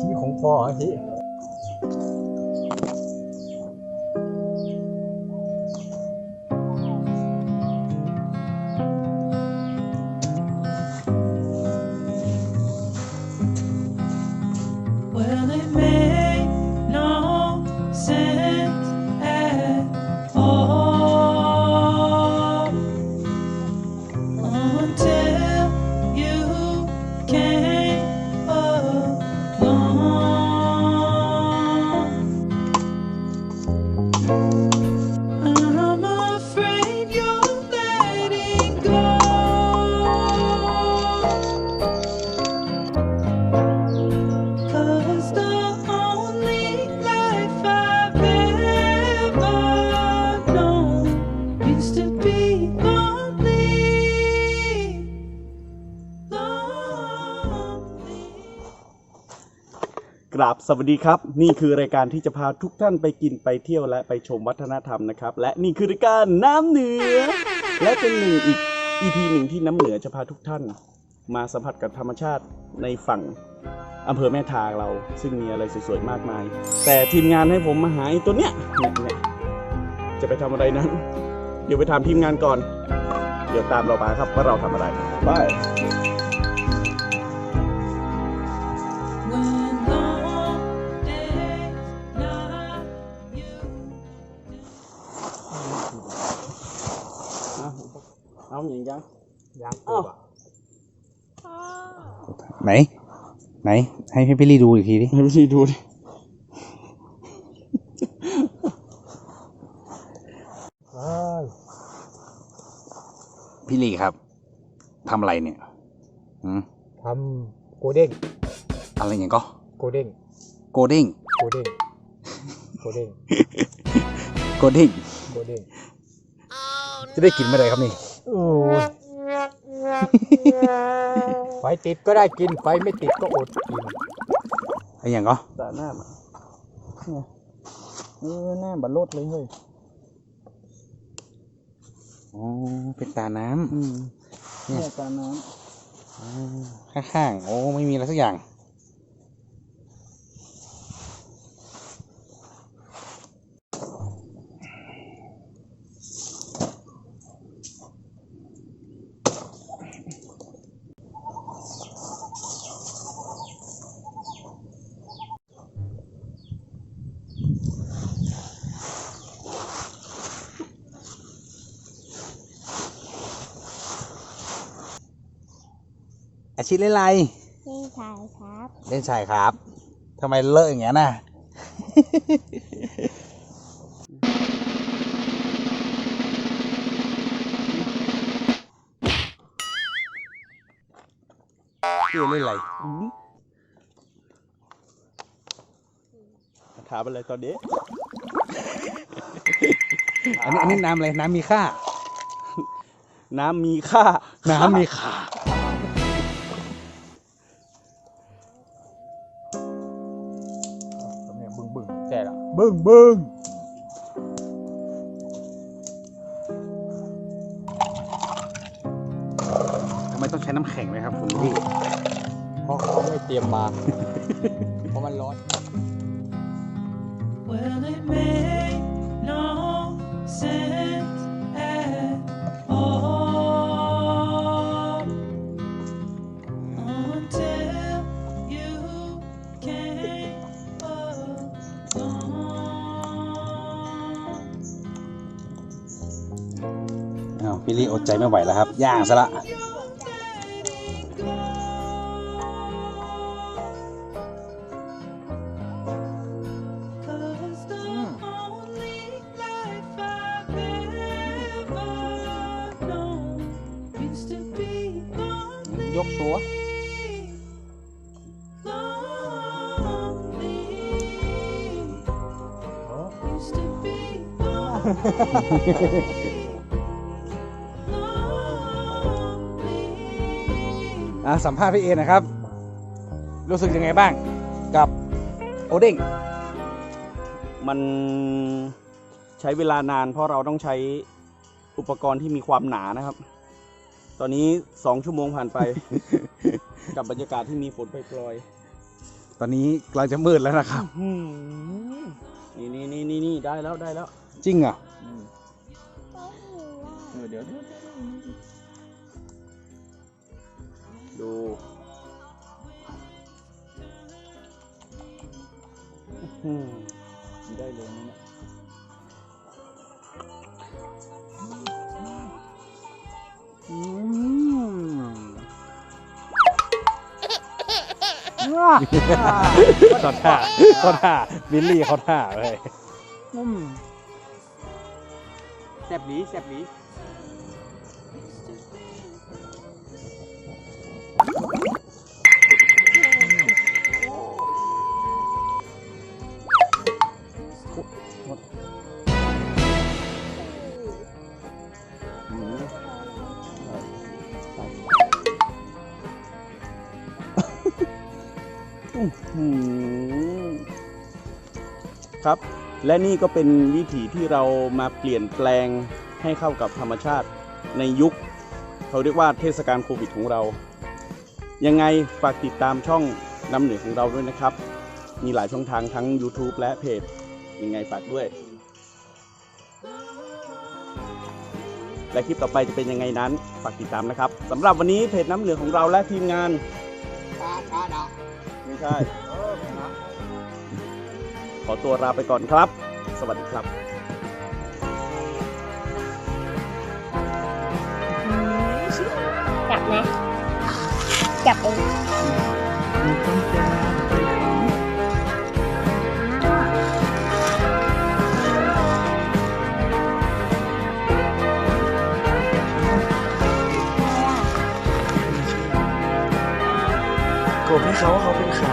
ชี้ของพ่อที่ กราบสวัสดีครับ นี่คือรายการที่จะพาทุกท่านไปกินไปเที่ยวและไปชมวัฒนธรรมนะครับ และนี่คือรายการน้ำเหนือ และเป็นหนึ่งอีก EP หนึ่งที่น้ำเหนือจะพาทุกท่าน มาสัมผัสกับธรรมชาติในฝั่งอำเภอแม่ทาเรา ซึ่งมีอะไรสวยๆมากมาย แต่ทีมงานให้ผมมาหาไอ้ตัวเนี้ยเนี่ยเนี่ยจะไปทำอะไรนั้น เดี๋ยวไปถามทีมงานก่อน เดี๋ยวตามเรามาครับว่าเราทำอะไรไป ไหน ไหน ให้ให้พี่ลี่ดูอีกทีดิให้พี่ดูดิเอ้ยพี่ลี่ครับทำอะไรเนี่ยหืมทำโกเด้งอะไรอย่างก็โกเด้งโกเด้งโกเด้งโกเด้งโกเด้งโกเด้งจะได้กินเมื่อไหรครับนี่โอ้ยไฟ ติดก็ได้กิน ไฟไม่ติดก็อดกินอะไรอย่างก็ตาหน้ามาเนี่ยเออหน้าบัดรดเลยเฮ้ยอ๋อเป็นตาน้อืมเนี่เนี่ยยตาน้ำอ๋อข้างๆโอ้ไม่มีอะไรสักอย่าง อาชีพเล่นอะไรพี่ชายครับเล่นชายครับทำไมเลอะอย่างเงี้ยน่ะพี่เล่นอะไรำถามอะไรตอนนี้ อันนี้อันนี้น้ำอะไร น้ำมีค่า น้ำมีค่าน้ำมีค่า บึ้งบึ้งทำไมต้องใช้น้ำแข็งไหมครับคุณพี่เพราะเขาไม่เตรียมมา เพราะมันร้อน Well, it made no sense อ้าวพี่ลี่อดใจไม่ไหวแล้วครับ ย่างซะละ Cause the only life I've ever known used to be ยกชัว lonely. Used to be lonely. อะสัมภาษณ์พี่เอนะครับ รู้สึกยังไงบ้างกับโอเด้งมันใช้เวลานานเพราะเราต้องใช้อุปกรณ์ที่มีความหนานะครับ ตอนนี้สองชั่วโมงผ่านไป กับกับบรรยากาศที่มีฝนปล่อยตอนนี้กำลังจะมืดแล้วนะครับ ๆอืมนี่นี่นี่นี่นี่ได้แล้วได้แล้วจริงเหรออืมเออเดี๋ยวเดี๋ยวดูอื มได้เลยนะเนี่ยอืมเขาท่าเขาท่าบิลลี่เขาท่าเลยอืมแซ่บดีแซ่บดีอืมอื้อหือ ครับ และนี่ก็เป็นวิถีที่เรามาเปลี่ยนแปลงให้เข้ากับธรรมชาติในยุค เขาเรียกว่าเทศกาลโควิดของเรา ยังไงฝากติดตามช่องน้ำเหนือของเราด้วยนะครับ มีหลายช่องทางทั้ง YouTube และเพจ ยังไงฝากด้วย และคลิปต่อไปจะเป็นยังไงนั้นฝากติดตามนะครับสำหรับวันนี้เพจน้ำเหลืองของเราและทีมงานไม่ใช่ขอตัวลาไปก่อนครับ สวัสดีครับจับนะ จับเองกบให้เขาว่าเขาเป็นใคร